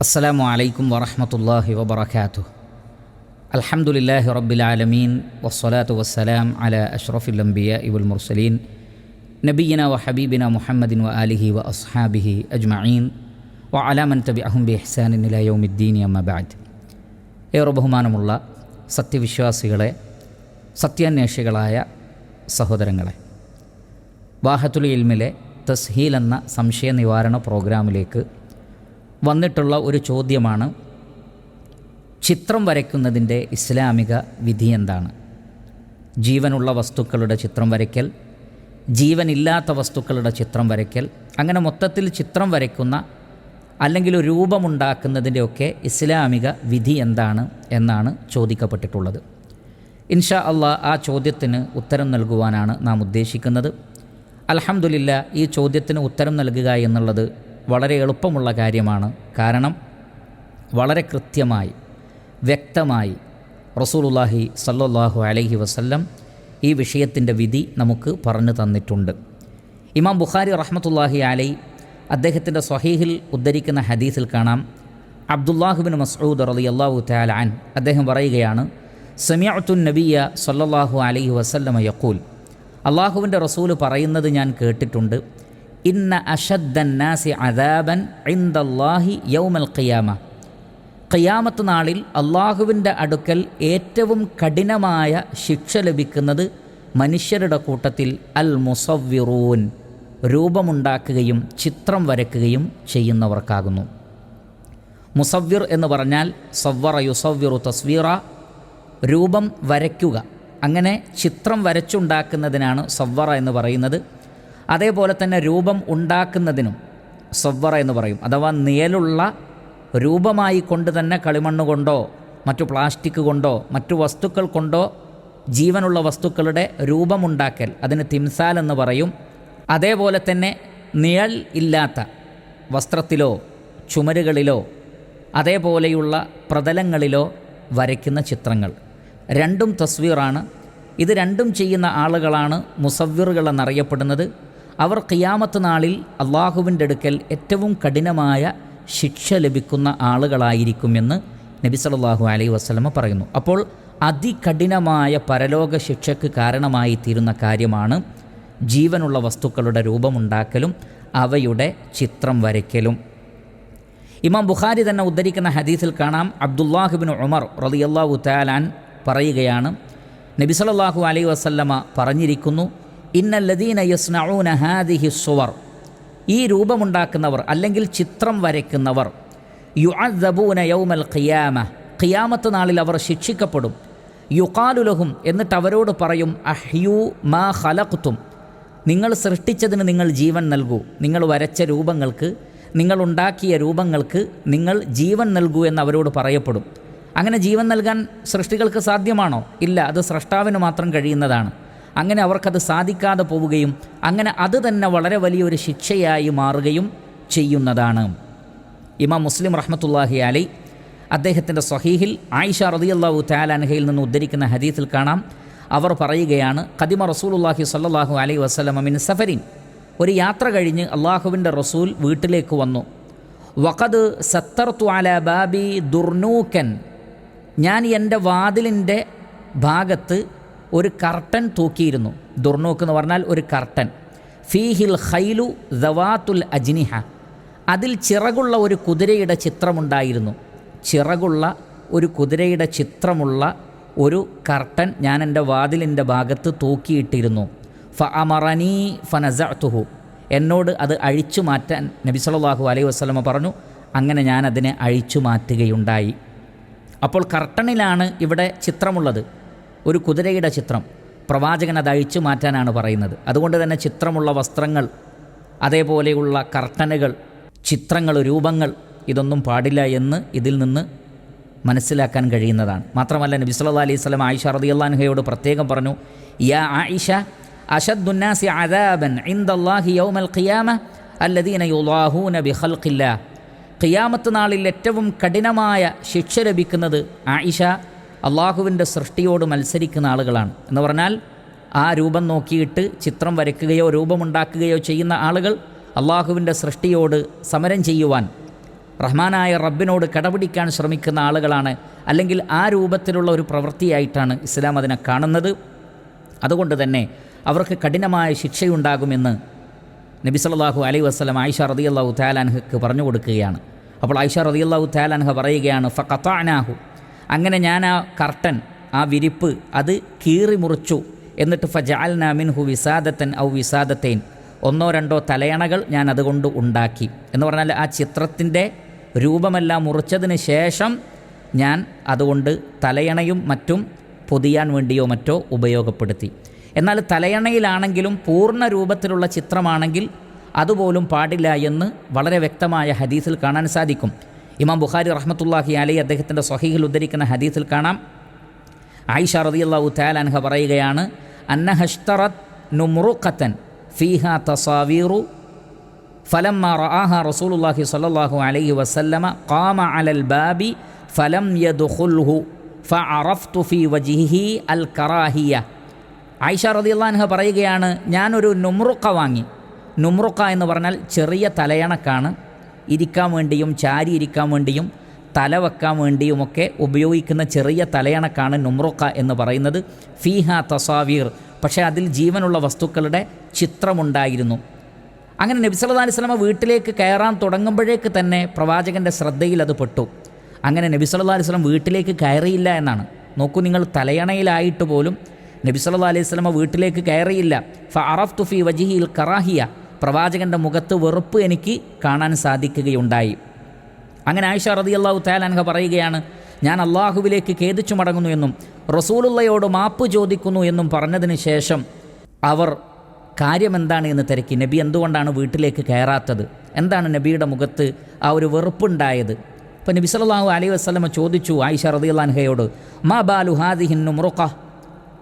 അസ്സലാമു അലൈക്കും വറഹമത്തല്ലാഹി വബർക്കാത്തു അൽഹമുല്ലാഹി റബ്ബിലാലമീൻ വസ്സലാത്തു വസ്സലാം അല അഷ്റഫുൽ അംബിയ ഇബുൽ മുർസലീൻ നബീന വ ഹബീബിന മുഹമ്മദിൻ വ അലിഹി വ അസ്ഹാബിഹി അജ്മഈൻ വ അലാമൻ തബി അഹുംബി ഹസാനിൻ ഇലയൗമിദ്ദീനി അമ്മബാദ് ഏറെ ബഹുമാനമുള്ള സത്യവിശ്വാസികളെ സത്യാന്വേഷികളായ സഹോദരങ്ങളെ വാഹത്തുൽ ഇൽമിലെ തസ്ഹീൽ എന്ന സംശയ നിവാരണ പ്രോഗ്രാമിലേക്ക് വന്നിട്ടുള്ള ഒരു ചോദ്യമാണ് ചിത്രം വരയ്ക്കുന്നതിന്റെ ഇസ്ലാമിക വിധി എന്താണ്? ജീവനുള്ള വസ്തുക്കളുടെ ചിത്രം വരയ്ക്കൽ ജീവനില്ലാത്ത വസ്തുക്കളുടെ ചിത്രം വരയ്ക്കൽ അങ്ങനെ മൊത്തത്തിൽ ചിത്രം വരയ്ക്കുന്ന അല്ലെങ്കിൽ രൂപമുണ്ടാക്കുന്നതിന്റെയൊക്കെ ഇസ്ലാമിക വിധി എന്താണ് എന്നാണ് ചോദിക്കപ്പെട്ടിട്ടുള്ളത്. ഇൻഷാ അള്ളാ ആ ചോദ്യത്തിന് ഉത്തരം നൽകുവാനാണ് നാം ഉദ്ദേശിക്കുന്നത്. അലഹമുല്ല ഈ ചോദ്യത്തിന് ഉത്തരം നൽകുക എന്നുള്ളത് വളരെ എളുപ്പമുള്ള കാര്യമാണ്. കാരണം വളരെ കൃത്യമായി വ്യക്തമായി റസൂലുല്ലാഹി സല്ലല്ലാഹു അലൈഹി വസല്ലം ഈ വിഷയത്തിന്റെ വിധി നമുക്ക് പറഞ്ഞു തന്നിട്ടുണ്ട്. ഇമാം ബുഖാരി റഹ്മത്തുല്ലാഹി അലൈ അദ്ദേഹത്തിന്റെ സ്വഹീഹിൽ ഉദ്ധരിക്കുന്ന ഹദീസിൽ കാണാം. അബ്ദുല്ലാഹുബിൻ മസ്ഊദ് റലി അള്ളാഹു അൻ അദ്ദേഹം പറയുകയാണ് സമിയത്തുൻ നബിയ സല്ലല്ലാഹു അലൈഹി വസല്ലമ യക്കൂൽ അള്ളാഹുവിന്റെ റസൂൽ പറയുന്നത് ഞാൻ കേട്ടിട്ടുണ്ട്. ഇന്ന അഷദ്ദന്നാസി അദാബൻ ഇന്ദല്ലാഹി യൗമൽ ഖിയാമ. ഖിയാമത്ത് നാളിൽ അള്ളാഹുവിന്റെ അടുക്കൽ ഏറ്റവും കഠിനമായ ശിക്ഷ ലഭിക്കുന്നത് മനുഷ്യരുടെ കൂട്ടത്തിൽ അൽ മുസവ്വിറൂൻ രൂപമുണ്ടാക്കുകയും ചിത്രം വരയ്ക്കുകയും ചെയ്യുന്നവർക്കാകുന്നു. മുസവ്വിർ എന്ന് പറഞ്ഞാൽ സവ്വറ യുസവ്വിറു തസ്വീറ രൂപം വരയ്ക്കുക. അങ്ങനെ ചിത്രം വരച്ചുണ്ടാക്കുന്നതിനാണ് സവ്വറ എന്ന് പറയുന്നത്. അതേപോലെ തന്നെ രൂപം ഉണ്ടാക്കുന്നതിനും സവ്വറ എന്ന് പറയും. അഥവാ നിയലുള്ള രൂപമായി കൊണ്ട് തന്നെ കളിമണ്ണ് കൊണ്ടോ മറ്റു പ്ലാസ്റ്റിക് കൊണ്ടോ മറ്റു വസ്തുക്കൾ കൊണ്ടോ ജീവനുള്ള വസ്തുക്കളുടെ രൂപമുണ്ടാക്കൽ അതിന് തിംസാൽ എന്ന് പറയും. അതേപോലെ തന്നെ നിഴൽ ഇല്ലാത്ത വസ്ത്രത്തിലോ ചുമരുകളിലോ അതേപോലെയുള്ള പ്രതലങ്ങളിലോ വരയ്ക്കുന്ന ചിത്രങ്ങൾ. രണ്ടും തസ്വീറാണ്. ഇത് രണ്ടും ചെയ്യുന്ന ആളുകളാണ് മുസവ്വീറുകൾ എന്നറിയപ്പെടുന്നത്. അവർ ഖിയാമത്ത് നാളിൽ അള്ളാഹുവിന്റെ അടുക്കൽ ഏറ്റവും കഠിനമായ ശിക്ഷ ലഭിക്കുന്ന ആളുകളായിരിക്കുമെന്ന് നബി സല്ലല്ലാഹു അലൈഹി വസ്ലമ പറയുന്നു. അപ്പോൾ അതികഠിനമായ പരലോക ശിക്ഷയ്ക്ക് കാരണമായി തീരുന്ന കാര്യമാണ് ജീവനുള്ള വസ്തുക്കളുടെ രൂപമുണ്ടാക്കലും അവയുടെ ചിത്രം വരയ്ക്കലും. ഇമാം ബുഖാരി തന്നെ ഉദ്ധരിക്കുന്ന ഹദീസിൽ കാണാം അബ്ദുല്ലാഹിബിൻ ഉമർ റളിയല്ലാഹു താലാൻ പറയുകയാണ് നബി സല്ലല്ലാഹു അലൈഹി വസല്ലമ പറഞ്ഞിരിക്കുന്നു ഇന്നല്ലദീന യസ്നഊന ഹാദിഹി സുവർ. ഈ രൂപമുണ്ടാക്കുന്നവർ അല്ലെങ്കിൽ ചിത്രം വരയ്ക്കുന്നവർ യുഅദ്ദബൂന യൗമൽ ഖിയാമ ഖിയാമത്ത് നാളിൽ അവർ ശിക്ഷിക്കപ്പെടും. യുക്കാലുലഹും എന്നിട്ട് അവരോട് പറയും അഹ്യു മാ ഖലഖ്തും. നിങ്ങൾ സൃഷ്ടിച്ചതിന് നിങ്ങൾ ജീവൻ നൽകൂ. നിങ്ങൾ വരച്ച രൂപങ്ങൾക്ക് നിങ്ങൾ ഉണ്ടാക്കിയ രൂപങ്ങൾക്ക് നിങ്ങൾ ജീവൻ നൽകൂ എന്ന് അവരോട് പറയപ്പെടും. അങ്ങനെ ജീവൻ നൽകാൻ സൃഷ്ടികൾക്ക് സാധ്യമാണോ? ഇല്ല അത് സൃഷ്ടാവിന് മാത്രം കഴിയുന്നതാണ്. അങ്ങനെ അവർക്കത് സാധിക്കാതെ പോവുകയും അങ്ങനെ അത് തന്നെ വളരെ വലിയൊരു ശിക്ഷയായി മാറുകയും ചെയ്യുന്നതാണ്. ഇമാം മുസ്ലിം റഹ്മത്തുല്ലാഹി അലി അദ്ദേഹത്തിന്റെ സ്വഹീഹിൽ ആയിഷ റതിയല്ലാഹു താലാൻഹയിൽ നിന്ന് ഉദ്ധരിക്കുന്ന ഹദീസിൽ കാണാം. അവർ പറയുകയാണ് ഖദിമ റസൂലുല്ലാഹി സല്ലാഹു അലൈ വസ്ലമ മിൻ സഫരിൻ. ഒരു യാത്ര കഴിഞ്ഞ് അള്ളാഹുവിന്റെ റസൂൽ വീട്ടിലേക്ക് വന്നു. വഖദ് സത്തർത്തു അല ബാബി ദുർനൂക്കൻ. ഞാൻ എന്റെ വാതിലിന്റെ ഭാഗത്ത് ഒരു കർട്ടൻ തൂക്കിയിരുന്നു. ദുർനൂക്ക് എന്ന് പറഞ്ഞാൽ ഒരു കർട്ടൻ. ഫീഹിൽ ഖൈലു ദവാത്തുൽ അജ്നിഹ. അതിൽ ചിറകുള്ള ഒരു കുതിരയുടെ ചിത്രമുണ്ടായിരുന്നു. ചിറകുള്ള ഒരു കുതിരയുടെ ചിത്രമുള്ള ഒരു കർട്ടൻ ഞാൻ എന്റെ വാതിലിന്റെ ഭാഗത്ത് തൂക്കിയിട്ടിരുന്നു. ഫ അമറനീ ഫനസുഹു എന്നോട് അത് അഴിച്ചു മാറ്റാൻ നബി സല്ലല്ലാഹു അലൈഹി വസ്ലമ പറഞ്ഞു അങ്ങനെ ഞാൻ അതിനെ അഴിച്ചു മാറ്റുകയുണ്ടായി. അപ്പോൾ കർട്ടണിലാണ് ഇവിടെ ചിത്രമുള്ളത്. ഒരു കുതിരയുടെ ചിത്രം. പ്രവാചകൻ അത് അഴിച്ചു മാറ്റാനാണ് പറയുന്നത്. അതുകൊണ്ട് തന്നെ ചിത്രമുള്ള വസ്ത്രങ്ങൾ അതേപോലെയുള്ള കർട്ടനുകൾ ചിത്രങ്ങൾ രൂപങ്ങൾ ഇതൊന്നും പാടില്ല എന്ന് ഇതിൽ നിന്ന് മനസ്സിലാക്കാൻ കഴിയുന്നതാണ്. മാത്രമല്ല നബി അലൈഹി സ്വലം ആയിഷ റളിയല്ലാഹുഹയോട് പ്രത്യേകം പറഞ്ഞു യാ ആയിഷ അഷദ്ദുന്നാസി അദാബൻ ഇൻദല്ലാഹി യൗമൽ ഖിയാമ അല്ലദീന യുലാഹൂന ബിഖൽഖില്ലാ ഖിയാമത്ത് നാളിൽ ഏറ്റവും കഠിനമായ ശിക്ഷ ലഭിക്കുന്നത് ആയിഷ അള്ളാഹുവിന്റെ സൃഷ്ടിയോട് മത്സരിക്കുന്ന ആളുകളാണ്. എന്ന് പറഞ്ഞാൽ ആ രൂപം നോക്കിയിട്ട് ചിത്രം വരയ്ക്കുകയോ രൂപമുണ്ടാക്കുകയോ ചെയ്യുന്ന ആളുകൾ അള്ളാഹുവിന്റെ സൃഷ്ടിയോട് സമരം ചെയ്യുവാൻ റഹ്മാനായ റബ്ബിനോട് കടപിടിക്കാൻ ശ്രമിക്കുന്ന ആളുകളാണ്. അല്ലെങ്കിൽ ആ രൂപത്തിലുള്ള ഒരു പ്രവൃത്തിയായിട്ടാണ് ഇസ്ലാം അതിനെ കാണുന്നത്. അതുകൊണ്ട് തന്നെ അവർക്ക് കഠിനമായ ശിക്ഷയുണ്ടാകുമെന്ന് നബി സല്ലല്ലാഹു അലൈ വസ്ലം ആയിഷ റളിയല്ലാഹു താലാൻഹക്ക് പറഞ്ഞു കൊടുക്കുകയാണ്. അപ്പോൾ ആയിഷ റളിയല്ലാഹു താലാൻഹ പറയുകയാണ് ഫഖത്താനാഹു അങ്ങനെ ഞാൻ ആ കർട്ടൻ ആ വിരിപ്പ് അത് കീറി മുറിച്ചു എന്നിട്ട് ഫജാൽന മിൻഹു വിസാദത്തൻ ഔ വിസാദത്തേൻ. ഒന്നോ രണ്ടോ തലയണകൾ ഞാൻ അതുകൊണ്ട് ഉണ്ടാക്കി. എന്ന് പറഞ്ഞാൽ ആ ചിത്രത്തിന്റെ രൂപമെല്ലാം മുറിച്ചതിന് ശേഷം ഞാൻ അതുകൊണ്ട് തലയണയും മറ്റും പൊതിയാൻ വേണ്ടിയോ മറ്റോ ഉപയോഗപ്പെടുത്തി. എന്നാൽ തലയണയിലാണെങ്കിലും പൂർണ രൂപത്തിലുള്ള ചിത്രമാണെങ്കിൽ അതുപോലും പാടില്ല എന്ന് വളരെ വ്യക്തമായ ഹദീസിൽ കാണാൻ സാധിക്കും. ഇമാം ബുഖാരി റഹ്മത്തുല്ലാഹി അലി അദ്ദേഹത്തിന്റെ സ്വഹീഹിൽ ഉദ്ധരിക്കുന്ന ഹദീസിൽ കാണാം. ആയിഷ റതിയല്ലാഹു അൻഹ പറയുകയാണ് അന്നഹഷ്തറത് നുമുറുഖത്തൻ ഫീഹ തസാവീറു ഫലം മറാഹ റസൂലുല്ലാഹി സല്ലാഹു അലൈഹി വസല്ലമ കാമ അലൽ ബാബി ഫലം യദുഹുൽഹു ഫഅറഫ്തു ഫീ വജിഹി അൽ കറാഹിയ. ആയിഷ റതിയല്ലാൻഹ പറയുകയാണ് ഞാനൊരു നുമ്രുക്ക വാങ്ങി. നുമ്രുക്ക എന്ന് പറഞ്ഞാൽ ചെറിയ തലയണക്കാണ്. ഇരിക്കാൻ വേണ്ടിയും ചാരി ഇരിക്കാൻ വേണ്ടിയും തല വെക്കാൻ വേണ്ടിയുമൊക്കെ ഉപയോഗിക്കുന്ന ചെറിയ തലയണക്കാണ് നുമ്രുക്ക എന്ന് പറയുന്നത്. ഫീഹ തസാവീർ. പക്ഷേ അതിൽ ജീവനുള്ള വസ്തുക്കളുടെ ചിത്രമുണ്ടായിരുന്നു. അങ്ങനെ നബി സല്ലല്ലാഹു അലൈഹി വസല്ലമ വീട്ടിലേക്ക് കയറാൻ തുടങ്ങുമ്പോഴേക്ക് തന്നെ പ്രവാചകന്റെ ശ്രദ്ധയിൽ അത് പെട്ടു. അങ്ങനെ നബി സല്ലല്ലാഹു അലൈഹി വസല്ലം വീട്ടിലേക്ക് കയറിയില്ല എന്നാണ്. നോക്കൂ നിങ്ങൾ തലയണയിലായിട്ട് പോലും നബി അലൈഹി വസല്ലമ വീട്ടിലേക്ക് കയറിയില്ല. ഫ അറഫ്തു ഫി വജിഹിൽ കറാഹിയ. പ്രവാചകന്റെ മുഖത്ത് വെറുപ്പ് എനിക്ക് കാണാൻ സാധിക്കുകയുണ്ടായി. അങ്ങനെ ആയിഷ റളിയല്ലാഹു തആല പറയുകയാണ് ഞാൻ അള്ളാഹുവിലേക്ക് ഖേദിച്ചു മടങ്ങുന്നു എന്നും റസൂലുള്ളയോട് മാപ്പ് ചോദിക്കുന്നു എന്നും പറഞ്ഞതിന് ശേഷം അവർ കാര്യമെന്താണ് എന്ന് തിരക്കി. നബി എന്തുകൊണ്ടാണ് വീട്ടിലേക്ക് കയറാത്തത്? എന്താണ് നബിയുടെ മുഖത്ത് ആ ഒരു വെറുപ്പുണ്ടായത്? അപ്പോൾ നബി സല്ലല്ലാഹു അലൈഹി വസല്ലമ ചോദിച്ചു ആയിഷ റളിയല്ലാൻഹയോട് മാ ബാലു ഹാദിഹിൻ മുറുക്ക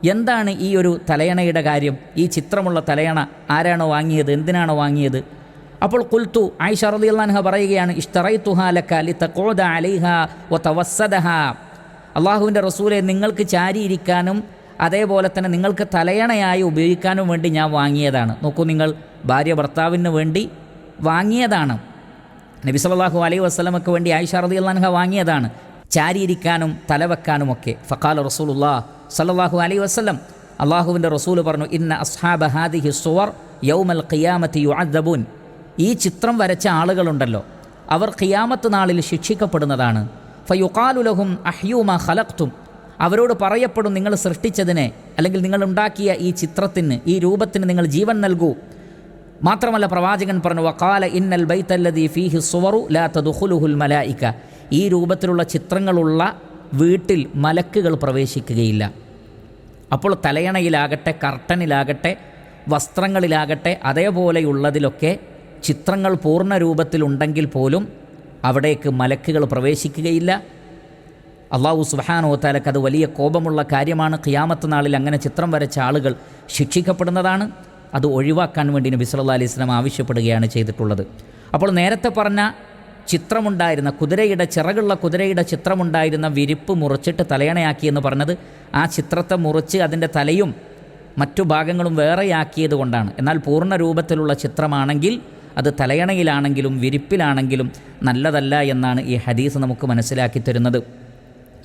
എന്താണ് ഈ ഒരു തലയണയുടെ കാര്യം? ഈ ചിത്രമുള്ള തലയണ ആരാണോ വാങ്ങിയത്? എന്തിനാണോ വാങ്ങിയത്? അപ്പോൾ കുൽത്തു ആയിഷ അള്ളാൻഹ പറയുകയാണ് ഇഷ്തറൈത്തുഹാലക്ക ലിതഖൂദ അലൈഹ വതവസ്സദഹ അള്ളാഹുവിന്റെ റസൂലെ നിങ്ങൾക്ക് ചാരിയിരിക്കാനും അതേപോലെ തന്നെ നിങ്ങൾക്ക് തലയണയായി ഉപയോഗിക്കാനും വേണ്ടി ഞാൻ വാങ്ങിയതാണ്. നോക്കൂ നിങ്ങൾ ഭാര്യ ഭർത്താവിന് വേണ്ടി വാങ്ങിയതാണ്. നബി സല്ലല്ലാഹു അലൈഹി വസ്ലമക്ക് വേണ്ടി ആയിഷ അള്ളാൻഹ വാങ്ങിയതാണ്. ചാരിയിരിക്കാനും തലവെക്കാനുമൊക്കെ. ഫഖാല റസൂലുല്ലാ സല്ലല്ലാഹു അലൈ വസ്ലം അള്ളാഹുവിന്റെ റസൂൽ പറഞ്ഞു ഇന്ന അസ്ഹാബ ഹാദിഹി സുവർ യൗമൽ ഖിയാമത്തി യുഅദ്ദബൂൻ. ഈ ചിത്രം വരച്ച ആളുകളുണ്ടല്ലോ അവർ ഖിയാമത്ത് നാളിൽ ശിക്ഷിക്കപ്പെടുന്നതാണ്. ഫയുഖാലുലഹും അഹ്യൂമ ഖലഖ്തും. അവരോട് പറയപ്പെടും നിങ്ങൾ സൃഷ്ടിച്ചതിനെ അല്ലെങ്കിൽ നിങ്ങൾ ഉണ്ടാക്കിയ ഈ ചിത്രത്തിന് ഈ രൂപത്തിന് നിങ്ങൾ ജീവൻ നൽകൂ. മാത്രമല്ല പ്രവാചകൻ പറഞ്ഞു വക്കാല ഇന്നൽ ബൈത്തല്ലതി ഫീഹി സുവറു ലാ തദുഖുലുഹുൽ മലായിക. ഈ രൂപത്തിലുള്ള ചിത്രങ്ങളുള്ള വീട്ടിൽ മലക്കുകൾ പ്രവേശിക്കുകയില്ല. അപ്പോൾ തലയണയിലാകട്ടെ കർട്ടനിലാകട്ടെ വസ്ത്രങ്ങളിലാകട്ടെ അതേപോലെയുള്ളതിലൊക്കെ ചിത്രങ്ങൾ പൂർണ രൂപത്തിലുണ്ടെങ്കിൽ പോലും അവിടേക്ക് മലക്കുകൾ പ്രവേശിക്കുകയില്ല. അള്ളാഹു സുബാനോ താലക്ക് അത് വലിയ കോപമുള്ള കാര്യമാണ്. ഖിയാമത്ത് നാളിൽ അങ്ങനെ ചിത്രം വരച്ച ആളുകൾ ശിക്ഷിക്കപ്പെടുന്നതാണ്. അത് ഒഴിവാക്കാൻ വേണ്ടി നബി അലൈഹി സ്വലം ആവശ്യപ്പെടുകയാണ് ചെയ്തിട്ടുള്ളത്. അപ്പോൾ നേരത്തെ പറഞ്ഞ ചിത്രമുണ്ടായിരുന്ന കുതിരയുടെ ചിറകുള്ള കുതിരയുടെ ചിത്രമുണ്ടായിരുന്ന വിരിപ്പ് മുറിച്ചിട്ട് തലയണയാക്കി എന്ന് പറഞ്ഞത് ആ ചിത്രത്തെ മുറിച്ച് അതിന്റെ തലയും മറ്റു ഭാഗങ്ങളും വേറെയാക്കിയത് കൊണ്ടാണ്. എന്നാൽ പൂർണ രൂപത്തിലുള്ള ചിത്രമാണെങ്കിൽ അത് തലയണയിലാണെങ്കിലും വിരിപ്പിലാണെങ്കിലും നല്ലതല്ല എന്നാണ് ഈ ഹദീസ് നമുക്ക് മനസ്സിലാക്കി തരുന്നത്.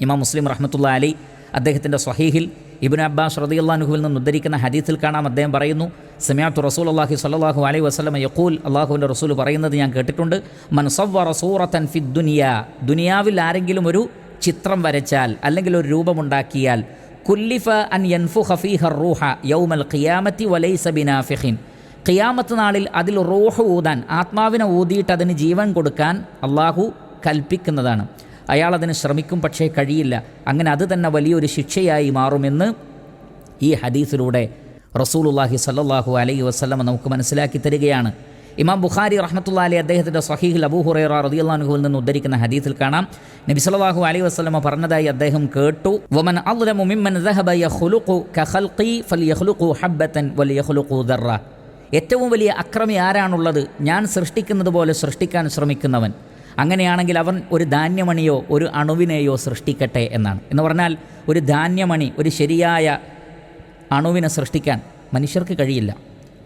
ഇമാം മുസ്ലിം റഹ്മത്തുള്ള അലി അദ്ദേഹത്തിന്റെ സ്വഹീഹിൽ ഇബിൻ അബ്ബാസ് റദിയുള്ളാഹുവിൽ നിന്ന് ഉദ്ധരിക്കുന്ന ഹദീസിൽ കാണാം. അദ്ദേഹം പറയുന്നു സമയാത്തു റസൂൽ അള്ളാഹി സല്ലാഹു അലൈഹി വസ്ലമ യക്കൂൽ അള്ളാഹുവിന്റെ റസൂൽ പറയുന്നത് ഞാൻ കേട്ടിട്ടുണ്ട്. മൻസവ്വ റസൂറത്തൻ ഫി ദുനിയ. ദുനിയാവിൽ ആരെങ്കിലും ഒരു ചിത്രം വരച്ചാൽ അല്ലെങ്കിൽ ഒരു രൂപമുണ്ടാക്കിയാൽ കുല്ലിഫ അൻ യൻഫു ഹഫീഹർ റൂഹ യൗമൽ ഖിയാമത്തി വലൈസ സബിനാഫിഹിൻ ഖിയാമത്ത് നാളിൽ അതിൽ റൂഹ് ഊതാൻ ആത്മാവിനെ ഊതിയിട്ട് അതിന് ജീവൻ കൊടുക്കാൻ അള്ളാഹു കൽപ്പിക്കുന്നതാണ്. അയാൾ അതിന് ശ്രമിക്കും പക്ഷേ കഴിയില്ല. അങ്ങനെ അത് തന്നെ വലിയൊരു ശിക്ഷയായി മാറുമെന്ന് ഈ ഹദീസിലൂടെ റസൂലുല്ലാഹി സല്ലാഹു അലൈഹി വസ്ലമ നമുക്ക് മനസ്സിലാക്കി തരികയാണ്. ഇമാം ബുഖാരി റഹ്മത്തുള്ള അലി അദ്ദേഹത്തിന്റെ സഹീഹിൽ അബൂ ഹുറൈറ റദിയുള്ളാഹുവിൽ നിന്ന് ഉദ്ധരിക്കുന്ന ഹദീസിൽ കാണാം. നബി സലാഹു അലൈഹി വസ്ലമ പറഞ്ഞതായി അദ്ദേഹം കേട്ടു. വമൻ ഏറ്റവും വലിയ അക്രമി ആരാണുള്ളത്? ഞാൻ സൃഷ്ടിക്കുന്നത് പോലെ സൃഷ്ടിക്കാൻ ശ്രമിക്കുന്നവൻ. അങ്ങനെയാണെങ്കിൽ അവൻ ഒരു ധാന്യമണിയോ ഒരു അണുവിനെയോ സൃഷ്ടിക്കട്ടെ എന്നാണ്. എന്ന് പറഞ്ഞാൽ ഒരു ധാന്യമണി ഒരു ശരിയായ അണുവിനെ സൃഷ്ടിക്കാൻ മനുഷ്യർക്ക് കഴിയില്ല.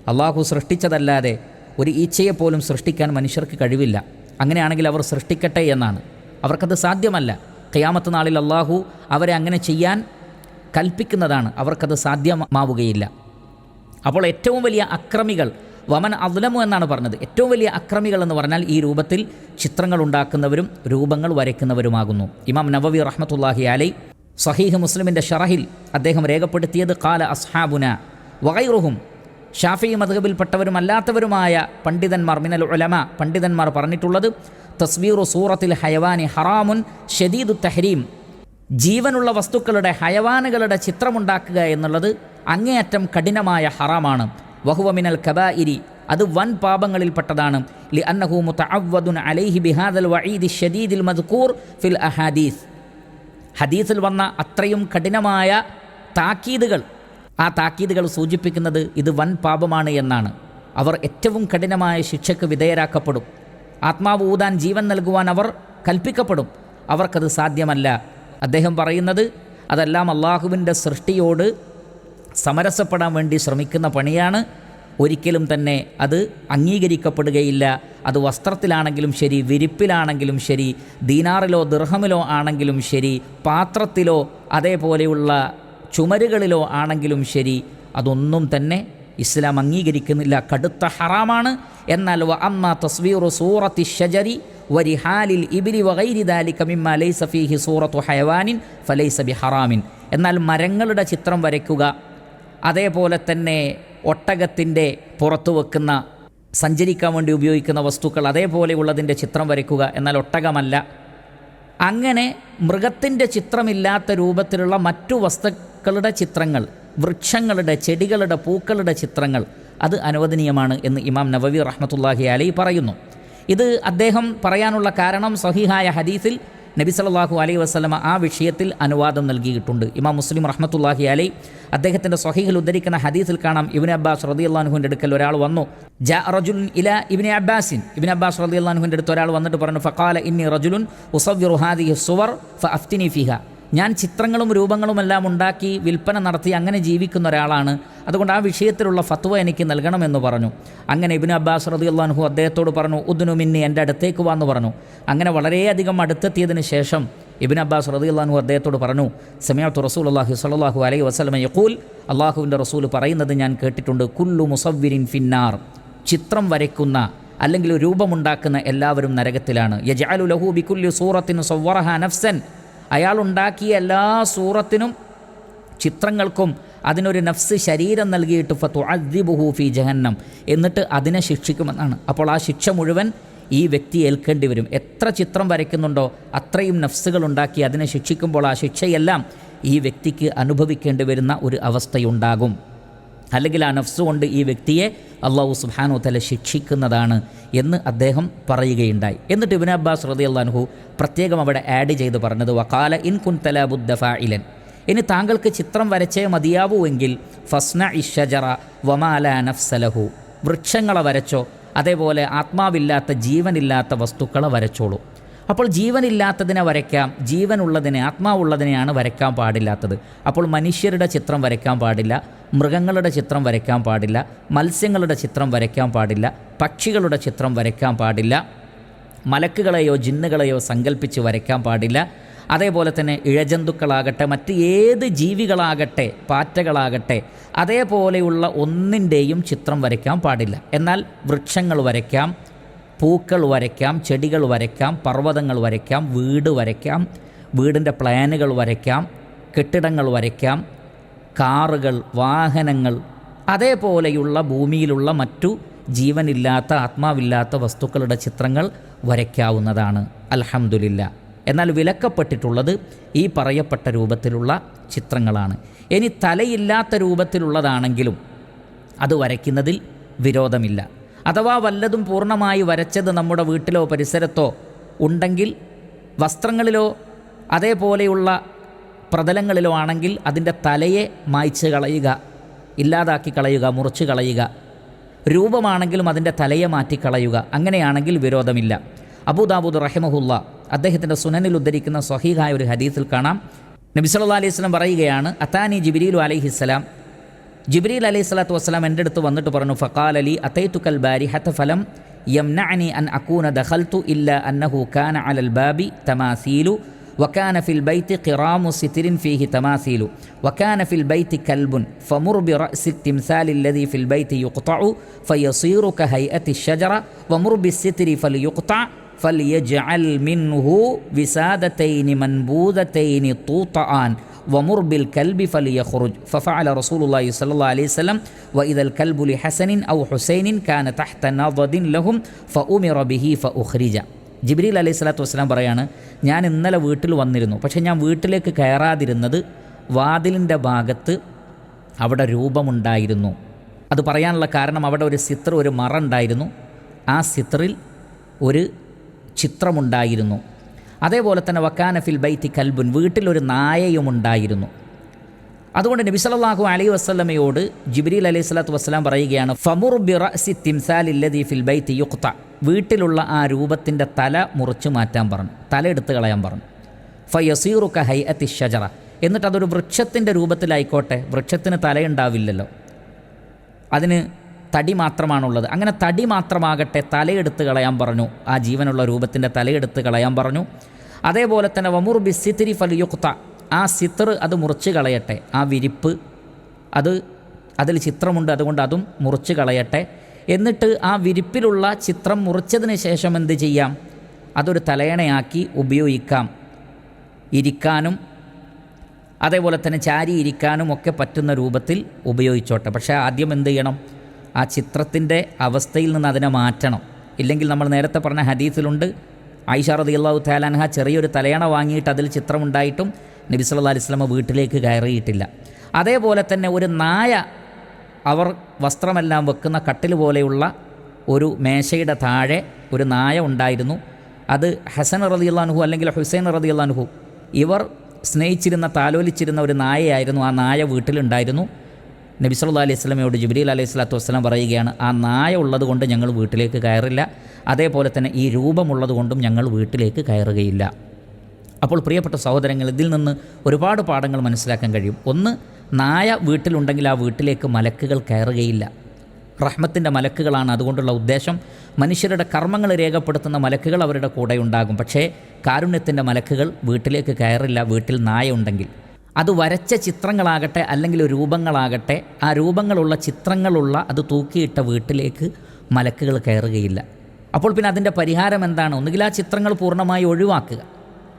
അള്ളാഹു സൃഷ്ടിച്ചതല്ലാതെ ഒരു ഈച്ചയെപ്പോലും സൃഷ്ടിക്കാൻ മനുഷ്യർക്ക് കഴിവില്ല. അങ്ങനെയാണെങ്കിൽ അവർ സൃഷ്ടിക്കട്ടെ എന്നാണ്. അവർക്കത് സാധ്യമല്ല. ഖിയാമത്ത് നാളിൽ അള്ളാഹു അവരെ അങ്ങനെ ചെയ്യാൻ കൽപ്പിക്കുന്നതാണ്. അവർക്കത് സാധ്യമാവുകയില്ല. അപ്പോൾ ഏറ്റവും വലിയ അക്രമികൾ വമൻ അദ്ലമു എന്നാണ് പറഞ്ഞത്. ഏറ്റവും വലിയ അക്രമികൾ എന്ന് പറഞ്ഞാൽ ഈ രൂപത്തിൽ ചിത്രങ്ങൾ ഉണ്ടാക്കുന്നവരും രൂപങ്ങൾ വരയ്ക്കുന്നവരുമാകുന്നു. ഇമാം നവവി റഹ്മത്തുല്ലാഹി അലൈ സഹീഹ് മുസ്ലിമിന്റെ ഷറഹിൽ അദ്ദേഹം രേഖപ്പെടുത്തിയത് കാല അസ്ഹാബുന വൈറുഹും ഷാഫി മധുബിൽപ്പെട്ടവരും അല്ലാത്തവരുമായ പണ്ഡിതന്മാർ മിനൽ ഉലമ പണ്ഡിതന്മാർ പറഞ്ഞിട്ടുള്ളത് തസ്വീറു സൂറത്തിൽ ഹയവാനി ഹറാമുൻ ഷദീദു തഹരീം. ജീവനുള്ള വസ്തുക്കളുടെ ഹയവാനുകളുടെ ചിത്രമുണ്ടാക്കുക എന്നുള്ളത് അങ്ങേയറ്റം കഠിനമായ ഹറാമാണ്. വഹുവമിനൽ കബാഇരി. അത് വൻ പാപങ്ങളിൽപ്പെട്ടതാണ്. ലി അന്നഹു അലൈഹി ബിഹാദൽ വഈദി ഷദീദിൽ മദ്കൂർ ഫിൽ അഹാദീസ്. ഹദീസിൽ വന്ന അത്രയും കഠിനമായ താക്കീതുകൾ. ആ താക്കീതുകൾ സൂചിപ്പിക്കുന്നത് ഇത് വൻ പാപമാണ് എന്നാണ്. അവർ ഏറ്റവും കഠിനമായ ശിക്ഷയ്ക്ക് വിധേയരാക്കപ്പെടും. ആത്മാവ് ഊതാൻ ജീവൻ നൽകുവാൻ അവർ കൽപ്പിക്കപ്പെടും. അവർക്കത് സാധ്യമല്ല. അദ്ദേഹം പറയുന്നത് അതെല്ലാം അള്ളാഹുവിന്റെ സൃഷ്ടിയോട് സമരസപ്പെടാൻ വേണ്ടി ശ്രമിക്കുന്ന പണിയാണ്. ഒരിക്കലും തന്നെ അത് അംഗീകരിക്കപ്പെടുകയില്ല. അത് വസ്ത്രത്തിലാണെങ്കിലും ശരി വിരിപ്പിലാണെങ്കിലും ശരി ദീനാറിലോ ദൃഹമിലോ ആണെങ്കിലും ശരി പാത്രത്തിലോ അതേപോലെയുള്ള ചുമരുകളിലോ ആണെങ്കിലും ശരി അതൊന്നും തന്നെ ഇസ്ലാം അംഗീകരിക്കുന്നില്ല. കടുത്ത ഹറാമാണ്. എന്നാൽ വ അമ്മ തസ്വീറു സൂറത്തി ഷജരി വരിഹാലിൽ ഇബിലി വഗൈരി ദാലിക മിമ്മ ലൈസ ഫീഹി സൂറത്തു ഹയവാനിൻ ഫലൈസ ബി ഹറാമിൻ എന്നാൽ മരങ്ങളുടെ ചിത്രം വരയ്ക്കുക അതേപോലെ തന്നെ ഒട്ടകത്തിന്റെ പുറത്തു വെക്കുന്ന സഞ്ചരിക്കാൻ വേണ്ടി ഉപയോഗിക്കുന്ന വസ്തുക്കൾ അതേപോലെയുള്ളതിന്റെ ചിത്രം വരയ്ക്കുക എന്നാൽ ഒട്ടകമല്ല. അങ്ങനെ മൃഗത്തിന്റെ ചിത്രമില്ലാത്ത രൂപത്തിലുള്ള മറ്റു വസ്തുക്കളുടെ ചിത്രങ്ങൾ വൃക്ഷങ്ങളുടെ ചെടികളുടെ പൂക്കളുടെ ചിത്രങ്ങൾ അത് അനുവദനീയമാണ് എന്ന് ഇമാം നവവി റഹ്മത്തുല്ലാഹി അലൈ പറയുന്നു. ഇത് അദ്ദേഹം പറയാനുള്ള കാരണം സഹിഹായ ഹദീസിൽ നബി സല്ലല്ലാഹു അലൈഹി വസല്ലമ ആ വിഷയത്തിൽ അനുവാദം നൽകിയിട്ടുണ്ട്. ഇമാം മുസ്ലിം റഹ്മത്തുല്ലാഹി അലൈ അദ്ദേഹത്തിന്റെ സ്വഹീഹിൽ ഉദ്ധരിക്കുന്ന ഹദീസിൽ കാണാം. ഇബിൻ അബ്ബാസ് റതി അള്ളാഹുവിന്റെ അടുക്കൽ ഒരാൾ വന്നു. ജാ റജുൽ ഇല ഇബിൻ അബ്ബാസിൻ. ഇബിൻ അബ്ബാസ് റതി അള്ളാഹുവിന്റെ അടുത്ത് ഒരാൾ വന്നിട്ട് പറഞ്ഞു ഫക്കാല ഇന്നി റജുലുൻ ഉസവ്വിറു ഹാദിഹി സുവർ ഫ അഫ്തിനി ഫിഹ. ഞാൻ ചിത്രങ്ങളും രൂപങ്ങളുമെല്ലാം ഉണ്ടാക്കി വിൽപ്പന നടത്തി അങ്ങനെ ജീവിക്കുന്ന ഒരാളാണ്. അതുകൊണ്ട് ആ വിഷയത്തിലുള്ള ഫത്വ എനിക്ക് നൽകണമെന്ന് പറഞ്ഞു. അങ്ങനെ ഇബിൻ അബ്ബാസ് റതി അള്ളാഹു അദ്ദേഹത്തോട് പറഞ്ഞു ഉദ്നു മിന്നി എന്റെ അടുത്തേക്ക് വാന്ന് പറഞ്ഞു. അങ്ങനെ വളരെയധികം അടുത്തെത്തിയതിന് ശേഷം ഇബിൻ അബ്ബാസ് റതി അള്ളാഹു അദ്ദേഹത്തോട് പറഞ്ഞു സമയത്ത് റസൂൽ അള്ളാഹു സലാഹു അലൈ വസ്ലമ യക്കൂൽ അള്ളാഹുവിന്റെ റസൂൽ പറയുന്നത് ഞാൻ കേട്ടിട്ടുണ്ട് കുല്ലു മുസവ്വിരിൻ ഫിന്നാർ ചിത്രം വരയ്ക്കുന്ന അല്ലെങ്കിൽ രൂപമുണ്ടാക്കുന്ന എല്ലാവരും നരകത്തിലാണ്. യജാലു ലഹു ബിക്കുല്ലു സൂറത്തിന് സവ്വറഹ നഫ്സൻ അയാൾ ഉണ്ടാക്കിയ എല്ലാ സൂറത്തിനും ചിത്രങ്ങൾക്കും അതിനൊരു നഫ്സ് ശരീരം നൽകിയിട്ട് ഫത്തു അദ്ദിബുഹു ഫി ജഹന്നം എന്നിട്ട് അതിനെ ശിക്ഷിക്കുമെന്നാണ്. അപ്പോൾ ആ ശിക്ഷ മുഴുവൻ ഈ വ്യക്തി ഏൽക്കേണ്ടി വരും. എത്ര ചിത്രം വരയ്ക്കുന്നുണ്ടോ അത്രയും നഫ്സുകൾ ഉണ്ടാക്കി അതിനെ ശിക്ഷിക്കുമ്പോൾ ആ ശിക്ഷയെല്ലാം ഈ വ്യക്തിക്ക് അനുഭവിക്കേണ്ടി വരുന്ന ഒരു അവസ്ഥയുണ്ടാകും. അല്ലെങ്കിൽ ആ നഫ്സ് കൊണ്ട് ഈ വ്യക്തിയെ അള്ളാഹു സുബാനോ തല ശിക്ഷിക്കുന്നതാണ് എന്ന് അദ്ദേഹം പറയുകയുണ്ടായി. എന്നിട്ട് ഇബിൻ അബ്ബാസ് റതി അള്ളാൻഹു പ്രത്യേകം അവിടെ ആഡ് ചെയ്ത് പറഞ്ഞത് വക്കാല ഇൻ കുൻ തലാബുദ്ദഫ ഇലൻ ഇനി താങ്കൾക്ക് ചിത്രം വരച്ചേ മതിയാവൂ എങ്കിൽ ഫസ്ന ഇഷജറ വമാല നഫ്സലഹു വൃക്ഷങ്ങളെ വരച്ചോ അതേപോലെ ആത്മാവില്ലാത്ത ജീവനില്ലാത്ത വസ്തുക്കളെ വരച്ചോളൂ. അപ്പോൾ ജീവനില്ലാത്തതിനെ വരയ്ക്കാം. ജീവനുള്ളതിനെ ആത്മാവുള്ളതിനെയാണ് വരയ്ക്കാൻ പാടില്ലാത്തത്. അപ്പോൾ മനുഷ്യരുടെ ചിത്രം വരയ്ക്കാൻ പാടില്ല. മൃഗങ്ങളുടെ ചിത്രം വരയ്ക്കാൻ പാടില്ല. മത്സ്യങ്ങളുടെ ചിത്രം വരയ്ക്കാൻ പാടില്ല. പക്ഷികളുടെ ചിത്രം വരയ്ക്കാൻ പാടില്ല. മലക്കുകളെയോ ജിന്നുകളെയോ സങ്കല്പിച്ച് വരയ്ക്കാൻ പാടില്ല. അതേപോലെ തന്നെ ഇഴജന്തുക്കളാകട്ടെ മറ്റ് ഏത് ജീവികളാകട്ടെ പാറ്റകളാകട്ടെ അതേപോലെയുള്ള ഒന്നിന്റെയും ചിത്രം വരയ്ക്കാൻ പാടില്ല. എന്നാൽ വൃക്ഷങ്ങൾ വരയ്ക്കാം. പൂക്കൾ വരയ്ക്കാം ചെടികൾ വരയ്ക്കാം പർവതങ്ങൾ വരയ്ക്കാം വീട് വരയ്ക്കാം വീടിന്റെ പ്ലാനുകൾ വരയ്ക്കാം കെട്ടിടങ്ങൾ വരയ്ക്കാം കാറുകൾ വാഹനങ്ങൾ അതേപോലെയുള്ള ഭൂമിയിലുള്ള മറ്റു ജീവനില്ലാത്ത ആത്മാവില്ലാത്ത വസ്തുക്കളുടെ ചിത്രങ്ങൾ വരയ്ക്കാവുന്നതാണ്. അൽഹംദുലില്ല. എന്നാൽ വിലക്കപ്പെട്ടിട്ടുള്ളത് ഈ പറയപ്പെട്ട രൂപത്തിലുള്ള ചിത്രങ്ങളാണ്. ഇനി തലയില്ലാത്ത രൂപത്തിലുള്ളതാണെങ്കിലും അത് വരയ്ക്കുന്നതിൽ വിരോധമില്ല. അഥവാ വല്ലതും പൂർണമായി വരച്ചത് നമ്മുടെ വീട്ടിലോ പരിസരത്തോ ഉണ്ടെങ്കിൽ വസ്ത്രങ്ങളിലോ അതേപോലെയുള്ള പ്രതലങ്ങളിലോ ആണെങ്കിൽ അതിന്റെ തലയെ മായ്ച്ച് കളയുക ഇല്ലാതാക്കി കളയുക മുറിച്ച് കളയുക. രൂപമാണെങ്കിലും അതിന്റെ തലയെ മാറ്റിക്കളയുക അങ്ങനെയാണെങ്കിൽ വിരോധമില്ല. അബൂദാബൂദ് റഹിമഹുല്ല അദ്ദേഹത്തിന്റെ സുനനിൽ ഉദ്ധരിക്കുന്ന സ്വഹീഹായ ഒരു ഹദീസിൽ കാണാം. നബി സല്ലല്ലാഹു അലൈഹി സ്വലം പറയുകയാണ് അത്താനി ജിബ്രീലു അലൈഹിസ്സലാം ജിബ്രീൽ അലൈഹി സ്വലാത്തു വസ്സലാം എൻ്റെ അടുത്ത് വന്നിട്ട് പറഞ്ഞു ഫക്കാൽ അലി അത്തൈത്തുക്കൽ ബാരി ഹത്ത ഫലം يمنعني أن أكون دخلت إلا أنه كان على الباب تماثيل وكان في البيت قرام ستر فيه تماثيل وكان في البيت كلب فمر برأس التمثال الذي في البيت يقطع فيصير كهيئة الشجرة ومر بالستر فليقطع فليجعل منه وسادتين منبوذتين വമുർ ബിൽ കൽബി ഫലിയ ഖുറുജ് ഫഫ അല റസൂലുല്ലാഹി സല്ലാ അലൈഹി സ്വലം വ ഇദൽ കൽബുലി ഹസനിൻ ഔ ഹുസൈനിൻ കാന തഹ്ത നദിൻ ലഹും ഫ ഉമിറ ബിഹി ഫ ഉഖ്രിജ ജിബ്രീൽ അലൈഹി സ്വലാത്തു വസ്സലാം പറയാണ് ഞാൻ ഇന്നലെ വീട്ടിൽ വന്നിരുന്നു. പക്ഷേ ഞാൻ വീട്ടിലേക്ക് കയറാതിരുന്നത് വാതിലിന്റെ ഭാഗത്ത് അവിടെ രൂപമുണ്ടായിരുന്നു. അത് പറയാനുള്ള കാരണം അവിടെ ഒരു സിത്ര ഒരു മറ ഉണ്ടായിരുന്നു. ആ സിത്രിൽ ഒരു ചിത്രമുണ്ടായിരുന്നു. അതേപോലെ തന്നെ വക്കാന ഫിൽ ബൈത്തി കൽബുൻ വീട്ടിലൊരു നായയും ഉണ്ടായിരുന്നു. അതുകൊണ്ട് നബി സല്ലല്ലാഹു അലൈഹി വസല്ലമയോട് ജിബ്രീൽ അലൈഹി സ്വലാത്തു വസ്സലാം പറയുകയാണ് ഫമുർ ബിറസി തിംസാൽ ഇല്ലദി ഫിൽ ബൈത്തി യുക്ത വീട്ടിലുള്ള ആ രൂപത്തിന്റെ തല മുറിച്ചു മാറ്റാൻ പറഞ്ഞു തല എടുത്തു കളയാൻ പറഞ്ഞു. ഫയസീറു ഹൈ അത്തി ഷജറ എന്നിട്ട് അതൊരു വൃക്ഷത്തിന്റെ രൂപത്തിലായിക്കോട്ടെ വൃക്ഷത്തിന് തലയുണ്ടാവില്ലല്ലോ. അതിന് തടി മാത്രമാണുള്ളത്. അങ്ങനെ തടി മാത്രമാകട്ടെ തലയെടുത്ത് കളയാൻ പറഞ്ഞു. ആ ജീവനുള്ള രൂപത്തിന്റെ തലയെടുത്ത് കളയാൻ പറഞ്ഞു. അതേപോലെ തന്നെ വമുർ ബി സിത്തിരി ഫലിയുക്ത. ആ സിത്തർ അത് മുറിച്ച് കളയട്ടെ. ആ വിരിപ്പ് അത് അതിൽ ചിത്രമുണ്ട്. അതുകൊണ്ട് അതും മുറിച്ച് കളയട്ടെ. എന്നിട്ട് ആ വിരിപ്പിലുള്ള ചിത്രം മുറിച്ചതിന് ശേഷം എന്ത് ചെയ്യാം? അതൊരു തലയണയാക്കി ഉപയോഗിക്കാം. ഇരിക്കാനും അതേപോലെ തന്നെ ചാരി ഇരിക്കാനും ഒക്കെ പറ്റുന്ന രൂപത്തിൽ ഉപയോഗിച്ചോട്ടെ. പക്ഷേ ആദ്യം എന്ത് ചെയ്യണം? ആ ചിത്രത്തിന്റെ അവസ്ഥയിൽ നിന്ന് അതിനെ മാറ്റണം. ഇല്ലെങ്കിൽ നമ്മൾ നേരത്തെ പറഞ്ഞ ഹദീസിലുണ്ട് ആയിഷ റളിയല്ലാഹു താലാൻഹ ചെറിയൊരു തലയണ വാങ്ങിയിട്ട് അതിൽ ചിത്രമുണ്ടായിട്ടും നബി സല്ലാ അലൈഹി വസല്ലമ വീട്ടിലേക്ക് കയറിയിട്ടില്ല. അതേപോലെ തന്നെ ഒരു നായ അവർ വസ്ത്രമെല്ലാം വെക്കുന്ന കട്ടിൽ പോലെയുള്ള ഒരു മേശയുടെ താഴെ ഒരു നായ ഉണ്ടായിരുന്നു. അത് ഹസൻ റളിയല്ലാഹു അല്ലെങ്കിൽ ഹുസൈൻ റളിയല്ലാഹു ഇവർ സ്നേഹിച്ചിരുന്ന താലോലിച്ചിരുന്ന ഒരു നായയായിരുന്നു. ആ നായ വീട്ടിലുണ്ടായിരുന്നു. നബി സല്ലല്ലാഹു അലൈഹി സ്വലമയോട് ജിബ്രീൽ അലൈഹി സ്വലാത്തു വസ്സലാം പറയുകയാണ് ആ നായ ഉള്ളത് കൊണ്ട് ഞങ്ങൾ വീട്ടിലേക്ക് കയറില്ല. അതേപോലെ തന്നെ ഈ രൂപമുള്ളത് കൊണ്ടും ഞങ്ങൾ വീട്ടിലേക്ക് കയറുകയില്ല. അപ്പോൾ പ്രിയപ്പെട്ട സഹോദരങ്ങൾ ഇതിൽ നിന്ന് ഒരുപാട് പാഠങ്ങൾ മനസ്സിലാക്കാൻ കഴിയും. ഒന്ന് നായ വീട്ടിലുണ്ടെങ്കിൽ ആ വീട്ടിലേക്ക് മലക്കുകൾ കയറുകയില്ല. റഹ്മത്തിന്റെ മലക്കുകളാണ് അതുകൊണ്ടുള്ള ഉദ്ദേശം. മനുഷ്യരുടെ കർമ്മങ്ങൾ രേഖപ്പെടുത്തുന്ന മലക്കുകൾ അവരുടെ കൂടെ ഉണ്ടാകും. പക്ഷേ കാരുണ്യത്തിന്റെ മലക്കുകൾ വീട്ടിലേക്ക് കയറില്ല വീട്ടിൽ നായ ഉണ്ടെങ്കിൽ. അത് വരച്ച ചിത്രങ്ങളാകട്ടെ അല്ലെങ്കിൽ രൂപങ്ങളാകട്ടെ ആ രൂപങ്ങളുള്ള ചിത്രങ്ങളുള്ള അത് തൂക്കിയിട്ട വീട്ടിലേക്ക് മലക്കുകൾ കയറുകയില്ല. അപ്പോൾ പിന്നെ അതിന്റെ പരിഹാരം എന്താണ്? ഒന്നുകിൽ ആ ചിത്രങ്ങൾ പൂർണമായി ഒഴിവാക്കുക.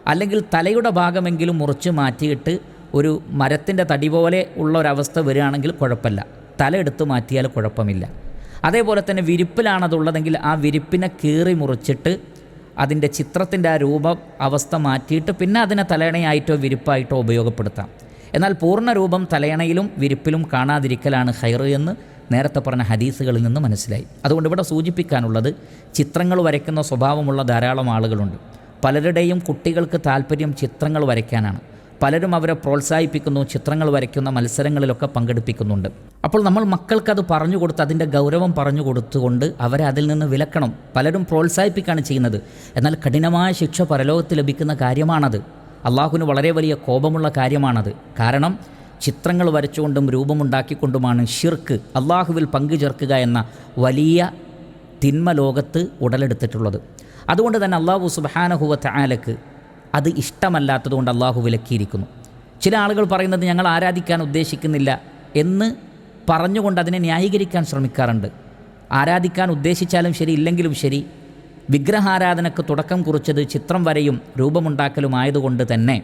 അല്ലെങ്കിൽ തലയുടെ ഭാഗമെങ്കിലും മുറിച്ച് മാറ്റിയിട്ട് ഒരു മരത്തിന്റെ തടി പോലെ ഉള്ള ഒരവസ്ഥ വരികയാണെങ്കിൽ കുഴപ്പമില്ല. തല എടുത്ത് മാറ്റിയാൽ കുഴപ്പമില്ല. അതേപോലെ തന്നെ വിരിപ്പിലാണതുള്ളതെങ്കിൽ ആ വിരിപ്പിനെ കീറി മുറിച്ചിട്ട് അതിന്റെ ചിത്രത്തിന്റെ ആ രൂപ അവസ്ഥ മാറ്റിയിട്ട് പിന്നെ അതിനെ തലയണയായിട്ടോ വിരിപ്പായിട്ടോ ഉപയോഗപ്പെടുത്താം. എന്നാൽ പൂർണ രൂപം തലയണയിലും വിരിപ്പിലും കാണാതിരിക്കലാണ് ഹൈറ് എന്ന് നേരത്തെ പറഞ്ഞ ഹദീസുകളിൽ നിന്ന് മനസ്സിലായി. അതുകൊണ്ട് ഇവിടെ സൂചിപ്പിക്കാനുള്ളത് ചിത്രങ്ങൾ വരയ്ക്കുന്ന സ്വഭാവമുള്ള ധാരാളം ആളുകളുണ്ട്. പലരുടെയും കുട്ടികൾക്ക് താല്പര്യം ചിത്രങ്ങൾ വരയ്ക്കാനാണ്. പലരും അവരെ പ്രോത്സാഹിപ്പിക്കുന്നു ചിത്രങ്ങൾ വരയ്ക്കുന്ന മത്സരങ്ങളിലൊക്കെ പങ്കെടുപ്പിക്കുന്നുണ്ട്. അപ്പോൾ നമ്മൾ മക്കൾക്കത് പറഞ്ഞു കൊടുത്ത് അതിന്റെ ഗൗരവം പറഞ്ഞു കൊടുത്തുകൊണ്ട് അവരെ അതിൽ നിന്ന് വിലക്കണം. പലരും പ്രോത്സാഹിപ്പിക്കുകയാണ് ചെയ്യുന്നത്. എന്നാൽ കഠിനമായ ശിക്ഷ പരലോകത്ത് ലഭിക്കുന്ന കാര്യമാണത്. അള്ളാഹുവിന് വളരെ വലിയ കോപമുള്ള കാര്യമാണത്. കാരണം ചിത്രങ്ങൾ വരച്ചുകൊണ്ടും രൂപമുണ്ടാക്കിക്കൊണ്ടുമാണ് ഷിർക്ക് അള്ളാഹുവിൽ പങ്കു ചേർക്കുക എന്ന വലിയ തിന്മ ലോകത്ത് ഉടലെടുത്തിട്ടുള്ളത്. അതുകൊണ്ട് തന്നെ അള്ളാഹു സുബാനഹുവ ആലക്ക് അത് ഇഷ്ടമല്ലാത്തതുകൊണ്ട് അള്ളാഹു വിലക്കിയിരിക്കുന്നു. ചില ആളുകൾ പറയുന്നത് ഞങ്ങൾ ആരാധിക്കാൻ ഉദ്ദേശിക്കുന്നില്ല എന്ന് പറഞ്ഞുകൊണ്ട് അതിനെ ന്യായീകരിക്കാൻ ശ്രമിക്കാറുണ്ട്. ആരാധിക്കാൻ ഉദ്ദേശിച്ചാലും ശരി ഇല്ലെങ്കിലും ശരി വിഗ്രഹാരാധനക്ക് തുടക്കം കുറിച്ചത് ചിത്രം വരയും രൂപമുണ്ടാക്കലുമായതുകൊണ്ട് തന്നെ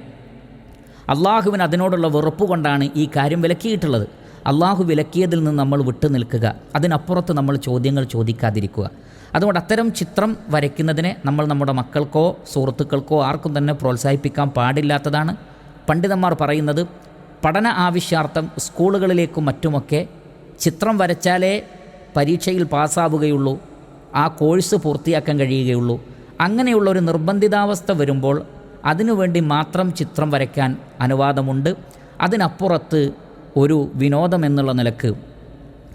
അള്ളാഹുവിന് അതിനോടുള്ള വെറുപ്പ് കൊണ്ടാണ് ഈ കാര്യം വിലക്കിയിട്ടുള്ളത്. അള്ളാഹു വിലക്കിയതിൽ നിന്ന് നമ്മൾ വിട്ടു നിൽക്കുക അതിനപ്പുറത്ത് നമ്മൾ ചോദ്യങ്ങൾ ചോദിക്കാതിരിക്കുക. അതുകൊണ്ട് അത്തരം ചിത്രം വരയ്ക്കുന്നതിനെ നമ്മൾ നമ്മുടെ മക്കൾക്കോ സുഹൃത്തുക്കൾക്കോ ആർക്കും തന്നെ പ്രോത്സാഹിപ്പിക്കാൻ പാടില്ലാത്തതാണ്. പണ്ഡിതന്മാർ പറയുന്നത് പഠന ആവശ്യാർത്ഥം സ്കൂളുകളിലേക്കും മറ്റുമൊക്കെ ചിത്രം വരച്ചാലേ പരീക്ഷയിൽ പാസ്സാവുകയുള്ളൂ ആ കോഴ്സ് പൂർത്തിയാക്കാൻ കഴിയുകയുള്ളൂ. അങ്ങനെയുള്ള ഒരു നിർബന്ധിതാവസ്ഥ വരുമ്പോൾ അതിനുവേണ്ടി മാത്രം ചിത്രം വരയ്ക്കാൻ അനുവാദമുണ്ട്. അതിനപ്പുറത്ത് ഒരു വിനോദം എന്നുള്ള നിലയ്ക്ക്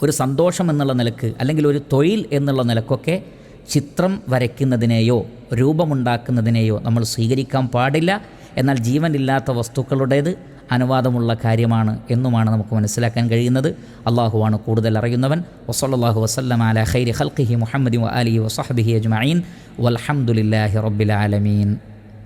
ഒരു സന്തോഷം എന്നുള്ള നിലയ്ക്ക് അല്ലെങ്കിൽ ഒരു തൊഴിൽ എന്നുള്ള നിലക്കൊക്കെ ചിത്രം വരയ്ക്കുന്നതിനെയോ രൂപമുണ്ടാക്കുന്നതിനെയോ നമ്മൾ സ്വീകരിക്കാൻ പാടില്ല. എന്നാൽ ജീവനില്ലാത്ത വസ്തുക്കളുടേത് അനുവാദമുള്ള കാര്യമാണ് എന്നുമാണ് നമുക്ക് മനസ്സിലാക്കാൻ കഴിയുന്നത്. അള്ളാഹുവാണ് കൂടുതൽ അറിയുന്നവൻ. വസല്ലാഹു വസ്ലം അല ഹൈരി ഖൽഖിഹി മുഹമ്മദ് അലി വസഹബിഹി അജ്മീൻ വലഹമുല്ലാഹി റബ്ബിൽ ആലമീൻ.